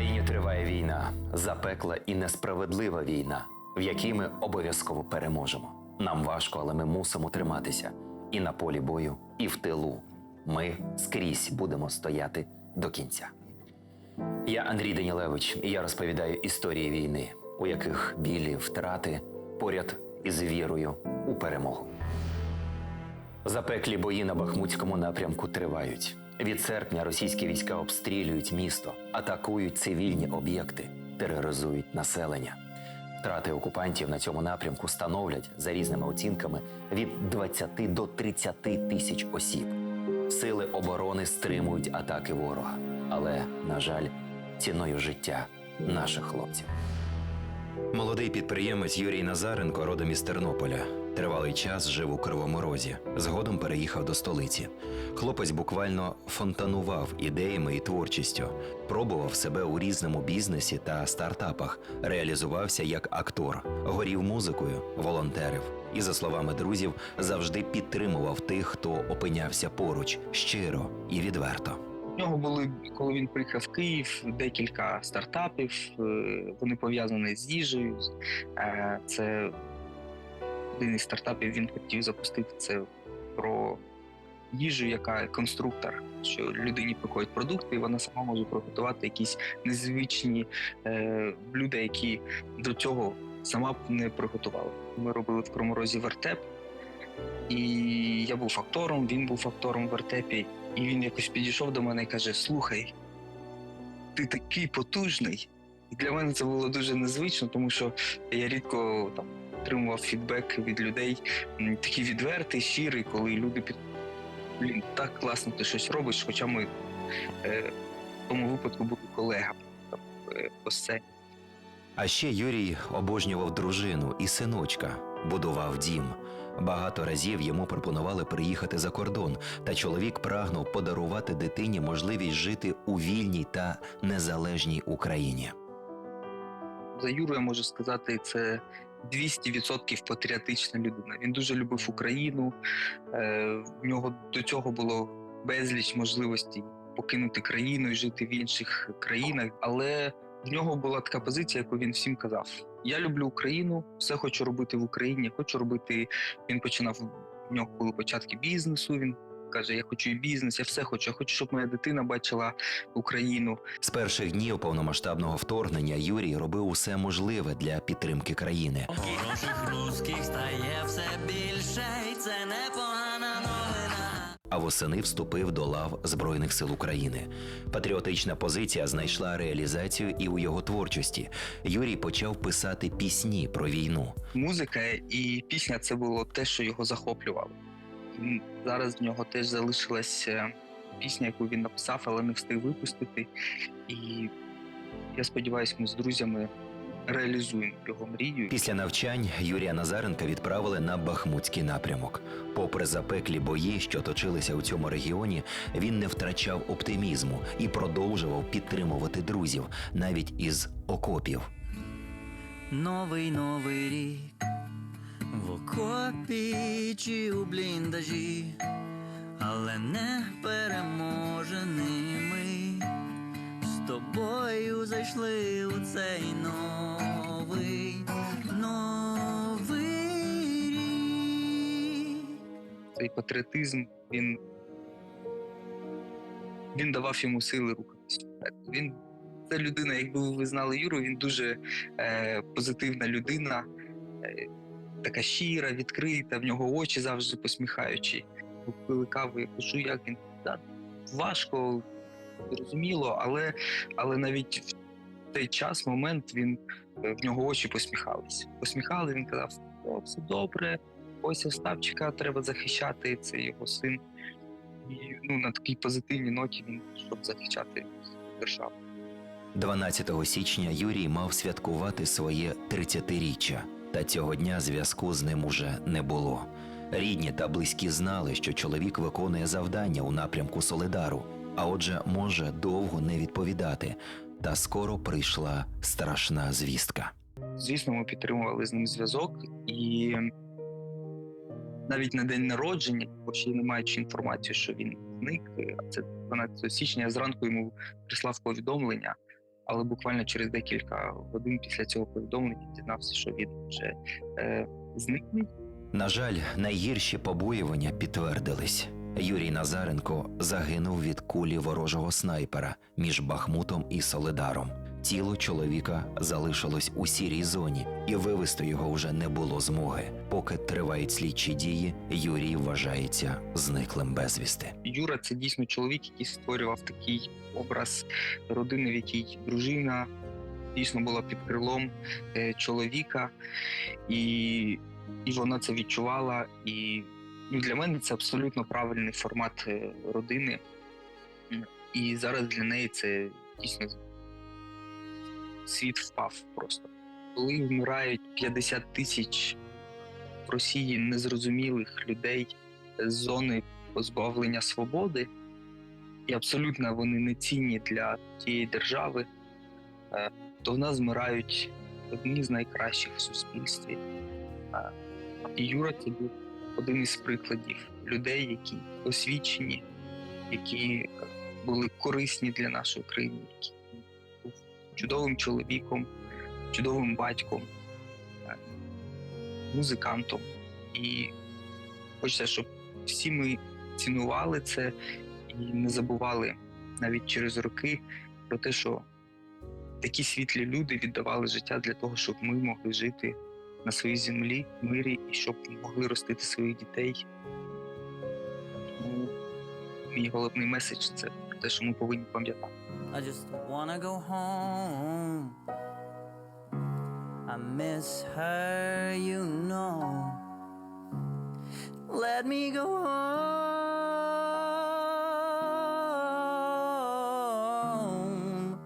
Україні триває війна, запекла і несправедлива війна, в якій ми обов'язково переможемо. Нам важко, але ми мусимо триматися і на полі бою, і в тилу. Ми скрізь будемо стояти до кінця. Я Андрій Данілевич, і я розповідаю історії війни, у яких білі втрати поряд із вірою у перемогу. Запеклі бої на Бахмутському напрямку тривають. Від серпня російські війська обстрілюють місто, атакують цивільні об'єкти, тероризують населення. Втрати окупантів на цьому напрямку становлять за різними оцінками від 20 до 30 тисяч осіб. Сили оборони стримують атаки ворога, але, на жаль, ціною життя наших хлопців. Молодий підприємець Юрій Назаренко, родом із Тернополя. Тривалий час жив у Кривому Розі. Згодом переїхав до столиці. Хлопець буквально фонтанував ідеями і творчістю, пробував себе у різному бізнесі та стартапах, реалізувався як актор, горів музикою, волонтерив і, за словами друзів, завжди підтримував тих, хто опинявся поруч щиро і відверто. У нього були, коли він приїхав в Київ, декілька стартапів. е, Вони пов'язані з їжею. Е, Це один із стартапів він хотів запустити це про їжу, яка конструктор. Що людині приходять продукти, і вона сама може приготувати якісь незвичні е, блюда, які до цього сама б не приготувала. Ми робили в Кроморозі вертеп, і я був актором, він був актором в вертепі. І він якось підійшов до мене і каже: Слухай, ти такий потужний. І для мене це було дуже незвично, тому що я рідко там отримував фідбек від людей, такий відвертий, щирий, коли люди під блін, так класно ти щось робиш, хоча ми е, в тому випадку були колегами там, е, по сцені. А ще Юрій обожнював дружину і синочка, будував дім. Багато разів йому пропонували приїхати за кордон, та чоловік прагнув подарувати дитині можливість жити у вільній та незалежній Україні. За Юру я можу сказати, це 200% патріотична людина. Він дуже любив Україну. Е, В нього до цього було безліч можливостей покинути країну і жити в інших країнах. Але в нього була така позиція, яку він всім казав: Я люблю Україну, все хочу робити в Україні. Хочу робити. Він починав в нього були початки бізнесу. Він каже: Я хочу і бізнес, я все хочу. Я хочу, щоб моя дитина бачила Україну. З перших днів повномасштабного вторгнення Юрій робив усе можливе для підтримки країни. Хороших русських стає все більше, і це непогана новина. а восени вступив до лав Збройних сил України. Патріотична позиція знайшла реалізацію і у його творчості. Юрій почав писати пісні про війну. музика і пісня це було те, що його захоплювало. Зараз в нього теж залишилась е, пісня, яку він написав, але не встиг випустити. І я сподіваюся, ми з друзями реалізуємо його мрію. Після навчань Юрія Назаренка відправили на Бахмутський напрямок. Попри запеклі бої, що точилися у цьому регіоні, він не втрачав оптимізму і продовжував підтримувати друзів навіть із окопів. Новий новий рік в окопі у бліндажі, але не переможений ми з тобою зайшли у цей новий, новий рік. Цей патріотизм він, він давав йому сили рухатися. Він це людина, якби ви знали Юру, він дуже е, позитивна людина, е, така щира, відкрита, в нього очі завжди посміхаючі. Пили каву, я кажу, як він да, важко, зрозуміло, але, але навіть в той час, момент, він е, в нього очі посміхались. Посміхали, він казав, «О, все добре, ось Остапчика треба захищати, це його син. І ну, на такій позитивній ноті він щоб захищати державу. 12 січня Юрій мав святкувати своє 30-річчя, та цього дня зв'язку з ним уже не було. Рідні та близькі знали, що чоловік виконує завдання у напрямку Солидару, а отже, може довго не відповідати. Та скоро прийшла страшна звістка. Звісно, ми підтримували з ним зв'язок, і навіть на день народження, бо ще не маючи інформацію, що він зник, а це 12 січня, зранку йому прислав повідомлення. Але буквально через декілька годин після цього повідомлення дізнався, що він вже е, зниклий. На жаль, найгірші побоювання підтвердились. Юрій Назаренко загинув від кулі ворожого снайпера між Бахмутом і Солидаром. Тіло чоловіка залишилось у сірій зоні, і вивезти його вже не було змоги. Поки тривають слідчі дії, Юрій вважається зниклим безвісти. Юра це дійсно чоловік, який створював такий образ родини, в якій дружина дійсно була під крилом е, чоловіка, і, і вона це відчувала. І ну, для мене це абсолютно правильний формат е, родини. І зараз для неї це дійсно світ впав просто. Коли вмирають 50 тисяч в Росії незрозумілих людей з зони позбавлення свободи, і абсолютно вони не цінні для тієї держави, е, то в нас змирають одні з найкращих в суспільстві. Е, І Юра це був один із прикладів людей, які освічені, які були корисні для нашої країни, чудовим чоловіком, чудовим батьком, музикантом. І хочеться, щоб всі ми цінували це і не забували навіть через роки про те, що такі світлі люди віддавали життя для того, щоб ми могли жити на своїй землі, мирі і щоб могли ростити своїх дітей. Мій головний меседж це те, що ми повинні пам'ятати. I just wanna go home. I miss her, you know. Let me go home.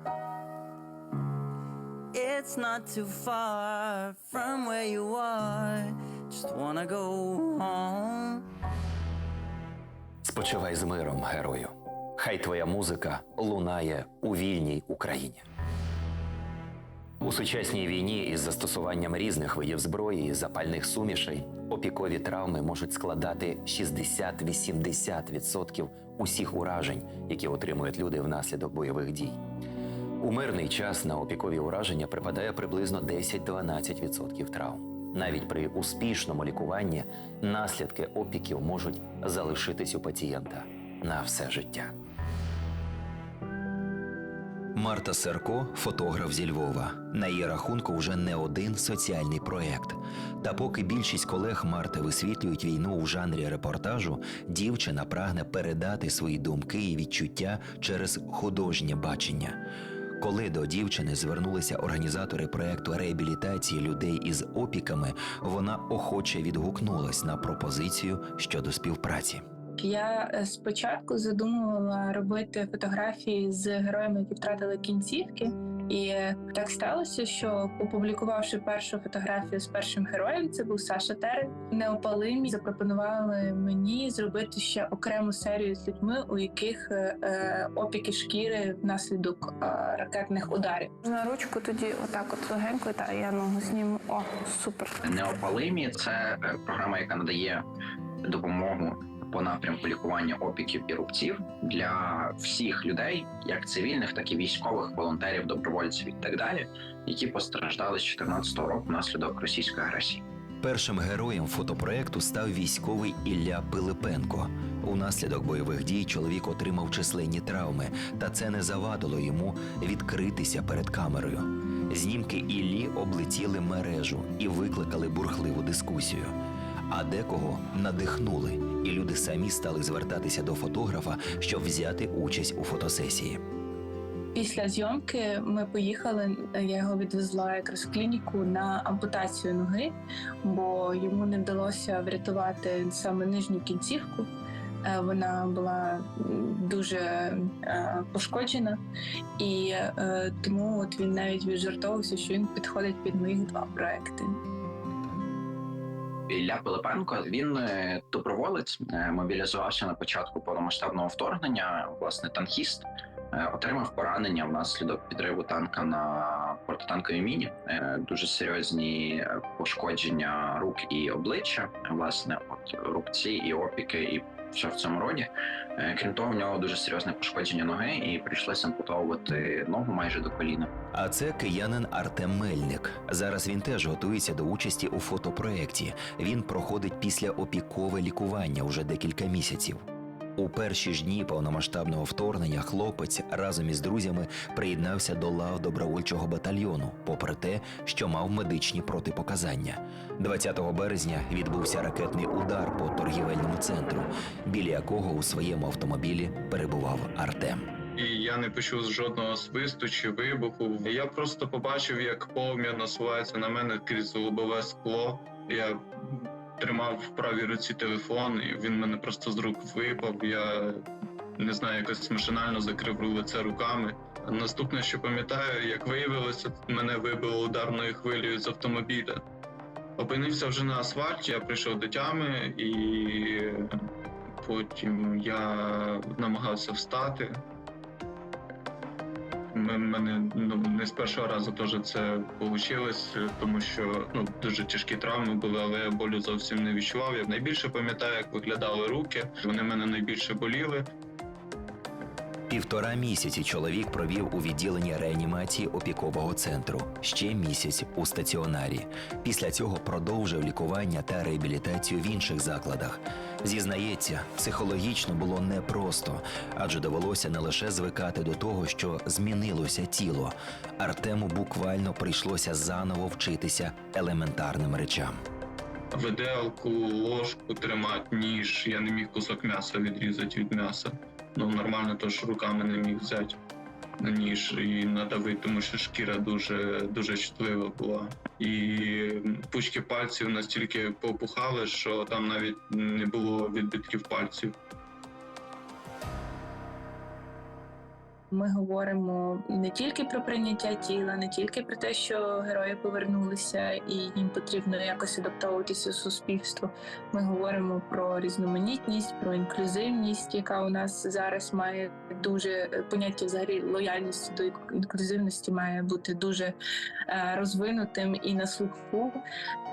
It's not too far from where you are. Just wanna go home. Спочивай з миром, герою. Хай твоя музика лунає у вільній Україні. У сучасній війні із застосуванням різних видів зброї і запальних сумішей опікові травми можуть складати 60-80% усіх уражень, які отримують люди внаслідок бойових дій. У мирний час на опікові ураження припадає приблизно 10-12% травм. Навіть при успішному лікуванні наслідки опіків можуть залишитись у пацієнта на все життя. Марта Серко фотограф зі Львова. На її рахунку вже не один соціальний проєкт. Та поки більшість колег Марти висвітлюють війну у жанрі репортажу, дівчина прагне передати свої думки і відчуття через художнє бачення. Коли до дівчини звернулися організатори проекту реабілітації людей із опіками, вона охоче відгукнулась на пропозицію щодо співпраці. Я е, спочатку задумувала робити фотографії з героями, які втратили кінцівки. І е, так сталося, що опублікувавши першу фотографію з першим героєм, це був Саша Терен. Неопалимі запропонували мені зробити ще окрему серію з людьми, у яких е, е, опіки шкіри внаслідок е, ракетних ударів. На ручку тоді отак от легенько, та я ногу зніму. О, супер. Неопалимі це програма, яка надає допомогу по напрямку лікування опіків і рубців для всіх людей, як цивільних, так і військових, волонтерів, добровольців і так далі, які постраждали з 2014 року внаслідок російської агресії. Першим героєм фотопроекту став військовий Ілля Пилипенко. Унаслідок бойових дій чоловік отримав численні травми, та це не завадило йому відкритися перед камерою. Знімки Іллі облетіли мережу і викликали бурхливу дискусію. А декого надихнули, і люди самі стали звертатися до фотографа, щоб взяти участь у фотосесії. Після зйомки ми поїхали. Я його відвезла якраз в клініку на ампутацію ноги, бо йому не вдалося врятувати саме нижню кінцівку. Е, Вона була дуже е, пошкоджена, і е, тому от він навіть віджартовувався, що він підходить під моїх два проекти. Ілля Пилипенко він е, доброволець е, мобілізувався на початку повномасштабного вторгнення. Власне, танкіст е, отримав поранення внаслідок підриву танка на протитанковій міні. Дуже серйозні пошкодження рук і обличчя. Власне, от рубці і опіки, і все в цьому роді. Е, Крім того, в нього дуже серйозне пошкодження ноги, і прийшлося ампутовувати ногу майже до коліна. А це киянин Артем Мельник. Зараз він теж готується до участі у фотопроекті. Він проходить після опікове лікування уже декілька місяців. У перші ж дні повномасштабного вторгнення хлопець разом із друзями приєднався до лав добровольчого батальйону, попри те, що мав медичні протипоказання. 20 березня відбувся ракетний удар по торгівельному центру, біля якого у своєму автомобілі перебував Артем. І я не почув жодного свисту чи вибуху. Я просто побачив, як полум'я насувається на мене крізь лобове скло. Я тримав в правій руці телефон, і він мене просто з рук випав. Я не знаю, якось машинально закрив лице руками. Наступне, що пам'ятаю, як виявилося, мене вибило ударною хвилею з автомобіля. Опинився вже на асфальті, я прийшов до тями, і потім я намагався встати. М- мене ну, не з першого разу теж це вийшло, тому що ну, дуже тяжкі травми були, але я болю зовсім не відчував. Я найбільше пам'ятаю, як виглядали руки. Вони мене найбільше боліли. Півтора місяці чоловік провів у відділенні реанімації опікового центру, ще місяць у стаціонарі. Після цього продовжив лікування та реабілітацію в інших закладах. Зізнається, психологічно було непросто, адже довелося не лише звикати до того, що змінилося тіло. Артему буквально прийшлося заново вчитися елементарним речам. Виделку, ложку тримати, ніж. Я не міг кусок м'яса відрізати від м'яса. Ну нормально, тож руками не міг взяти ніж і надавити, тому що шкіра дуже дуже чутлива була. І пучки пальців настільки попухали, що там навіть не було відбитків пальців. Ми говоримо не тільки про прийняття тіла, не тільки про те, що герої повернулися і їм потрібно якось адаптовуватися у суспільство. Ми говоримо про різноманітність, про інклюзивність, яка у нас зараз має дуже е, поняття взагалі лояльності до інклюзивності має бути дуже е, розвинутим і на слуху.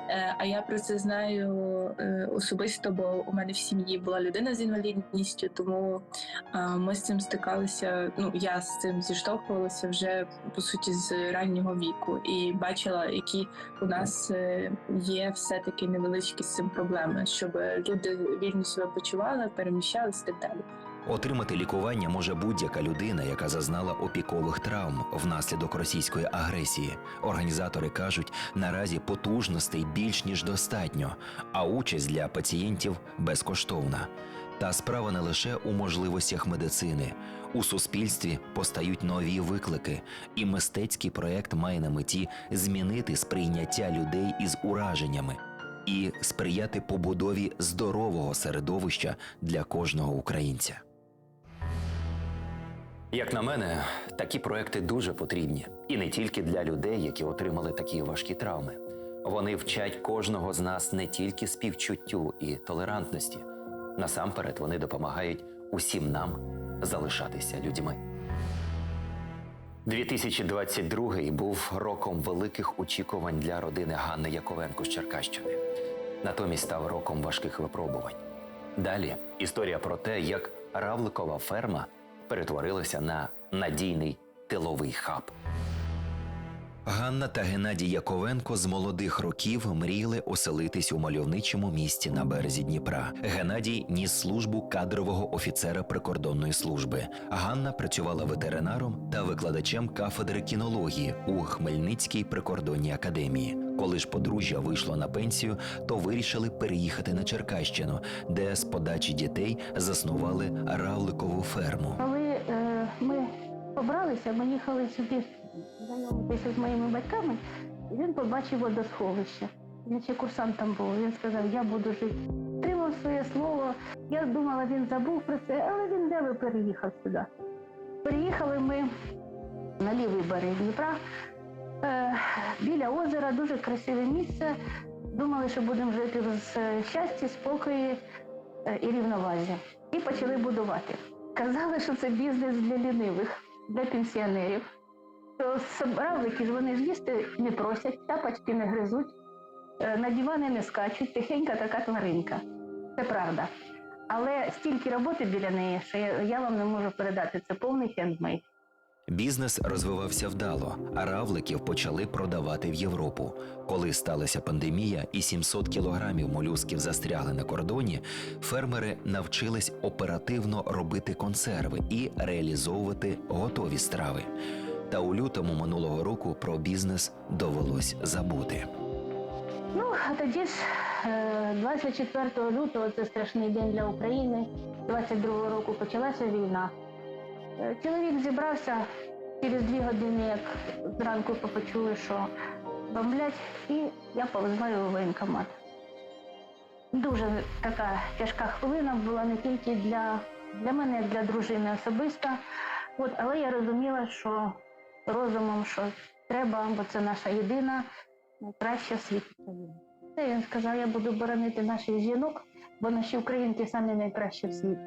Е, А я про це знаю е, особисто, бо у мене в сім'ї була людина з інвалідністю, тому Ми з цим стикалися. Ну я з цим зіштовхувалася вже по суті з раннього віку, і бачила, які у нас е, є все-таки невеличкі з цим проблеми, щоб люди вільно себе почували, переміщалися і так далі. Отримати лікування може будь-яка людина, яка зазнала опікових травм внаслідок російської агресії. Організатори кажуть, наразі потужностей більш ніж достатньо, а участь для пацієнтів безкоштовна. Та справа не лише у можливостях медицини. У суспільстві постають нові виклики, і мистецький проект має на меті змінити сприйняття людей із ураженнями і сприяти побудові здорового середовища для кожного українця. Як на мене, такі проекти дуже потрібні, і не тільки для людей, які отримали такі важкі травми. Вони вчать кожного з нас не тільки співчуттю і толерантності. Насамперед вони допомагають усім нам залишатися людьми. 2022 був роком великих очікувань для родини Ганни Яковенко з Черкащини. Натомість став роком важких випробувань. Далі історія про те, як равликова ферма перетворилася на надійний тиловий хаб. Ганна та Геннадій Яковенко з молодих років мріяли оселитись у мальовничому місті на березі Дніпра. Геннадій ніс службу кадрового офіцера прикордонної служби. Ганна працювала ветеринаром та викладачем кафедри кінології у Хмельницькій прикордонній академії. Коли ж подружжя вийшло на пенсію, то вирішили переїхати на Черкащину, де з подачі дітей заснували равликову ферму. Побралися, ми їхали сюди знайомитися з моїми батьками, і він побачив водосховище. Він ще курсантом був. Він сказав, я буду жити. Тримав своє слово. Я думала, він забув про це, але він де переїхав сюди. Переїхали ми на лівий берег Дніпра, е, біля озера, дуже красиве місце. Думали, що будемо жити в е, щасті, спокої е, і рівновазі. І почали будувати. Казали, що це бізнес для лінивих, для пенсіонерів. То ж вони ж їсти не просять, тапочки не гризуть, е, на дивани не скачуть, тихенька така тваринка. Це правда. Але стільки роботи біля неї, що я вам не можу передати. Це повний хендмейд. Бізнес розвивався вдало, а равликів почали продавати в Європу. Коли сталася пандемія і 700 кілограмів молюсків застрягли на кордоні, фермери навчились оперативно робити консерви і реалізовувати готові страви. Та у лютому минулого року про бізнес довелось забути. Ну, а тоді ж е, 24 лютого це страшний день для України. 22 року почалася війна. Е, Чоловік зібрався через дві години, як зранку почули, що бомблять, і я повезла його в воєнкомат. Дуже така тяжка хвилина була не тільки для, для мене, для дружини особисто, От, але я розуміла, що розумом, що треба, бо це наша єдина найкраща в світі він сказав, я буду боронити наших жінок, бо наші українки самі найкращі в світі.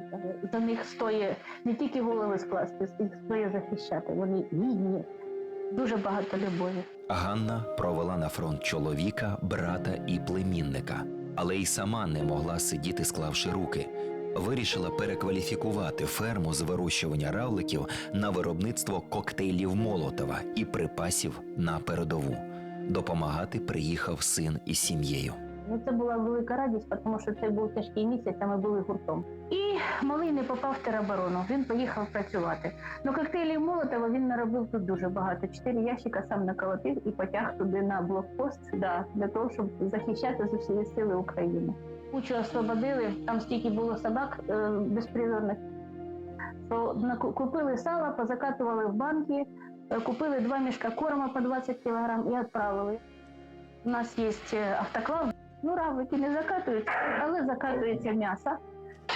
За них стоїть не тільки голови скласти, їх стоїть захищати. Вони гідні, дуже багато любові. Ганна провела на фронт чоловіка, брата і племінника, але й сама не могла сидіти, склавши руки. Вирішила перекваліфікувати ферму з вирощування равликів на виробництво коктейлів Молотова і припасів на передову. Допомагати приїхав син із сім'єю. Ну, це була велика радість, тому що це був тяжкий місяць, а ми були гуртом. І малий не попав в тероборону. Він поїхав працювати. Ну, коктейлів Молотова він наробив тут дуже багато. Чотири ящика сам наколотив і потяг туди на блокпост да, для того, щоб захищати з усієї сили України. Кучу освободили, там стільки було собак е, безпризорних. Наку- купили сало, позакатували в банки, е, купили два мішка корма по 20 кілограм і відправили. У нас є е, автоклав, Ну, равлики не закатують, але закатується м'ясо,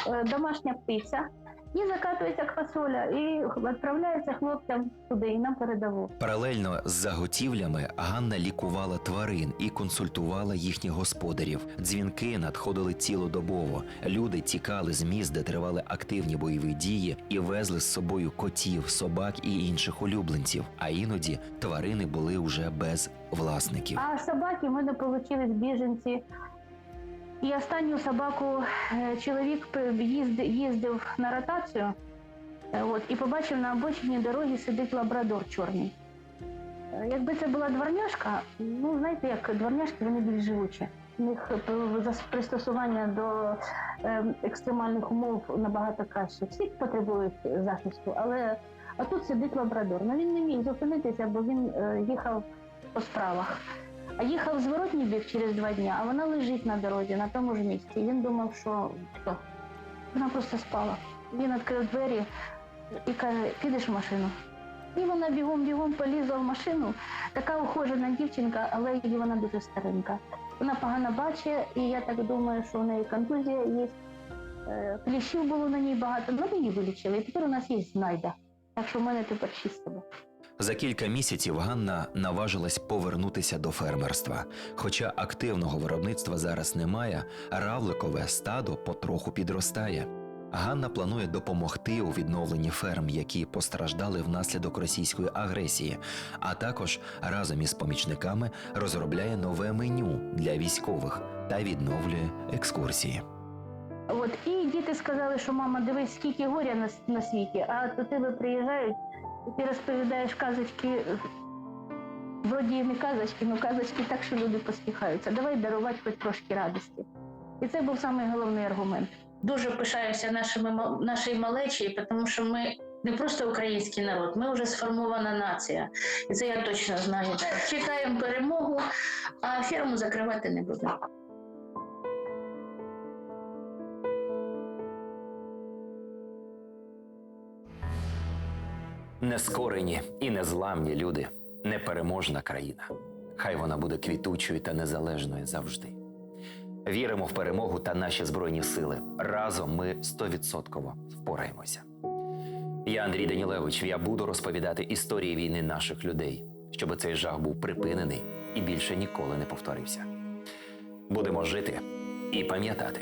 е, домашня птиця, і закатується квасоля, і відправляється хлопцям туди і на передову. Паралельно з заготівлями Ганна лікувала тварин і консультувала їхніх господарів. Дзвінки надходили цілодобово. Люди тікали з міст, де тривали активні бойові дії, і везли з собою котів, собак і інших улюбленців. А іноді тварини були уже без власників. А собаки в мене отримали біженці. І останню собаку е, чоловік їздив на ротацію е, от, і побачив на обочині дороги сидить лабрадор чорний. Е, Якби це була дворняжка, ну знаєте, як дворняжки вони більш живучі. У них пристосування до екстремальних умов набагато краще. Всі потребують захисту, але а тут сидить лабрадор. Ну він не міг зупинитися, бо він їхав по справах. А їхав зворотній бік через два дні, а вона лежить на дорозі, на тому ж місці. Він думав, що що? Вона просто спала. Він відкрив двері і каже, підеш в машину. І вона бігом-бігом полізла в машину. Така ухожена дівчинка, але і вона дуже старенька. Вона погано бачить, і я так думаю, що в неї контузія є. Е, Кліщів було на ній багато, але ми її вилічили. І тепер у нас є знайда. Так що в мене тепер шість собак. За кілька місяців Ганна наважилась повернутися до фермерства. Хоча активного виробництва зараз немає, равликове стадо потроху підростає. Ганна планує допомогти у відновленні ферм, які постраждали внаслідок російської агресії, а також разом із помічниками розробляє нове меню для військових та відновлює екскурсії. От і діти сказали, що мама, дивись, скільки горя на, на світі, а до тебе приїжджають, ти розповідаєш казочки. Вроді не казочки, але казочки так, що люди посміхаються. Давай дарувати хоч трошки радості. І це був самий головний аргумент. дуже пишаюся нашими нашою малечі, тому що ми не просто український народ, ми вже сформована нація. І це я точно знаю. Чекаємо перемогу, а фірму закривати не будемо. Нескорені і незламні люди, непереможна країна. Хай вона буде квітучою та незалежною завжди. Віримо в перемогу та наші збройні сили. Разом ми стовідсотково впораємося. Я Андрій Данілевич. Я буду розповідати історії війни наших людей, щоб цей жах був припинений і більше ніколи не повторився. Будемо жити і пам'ятати.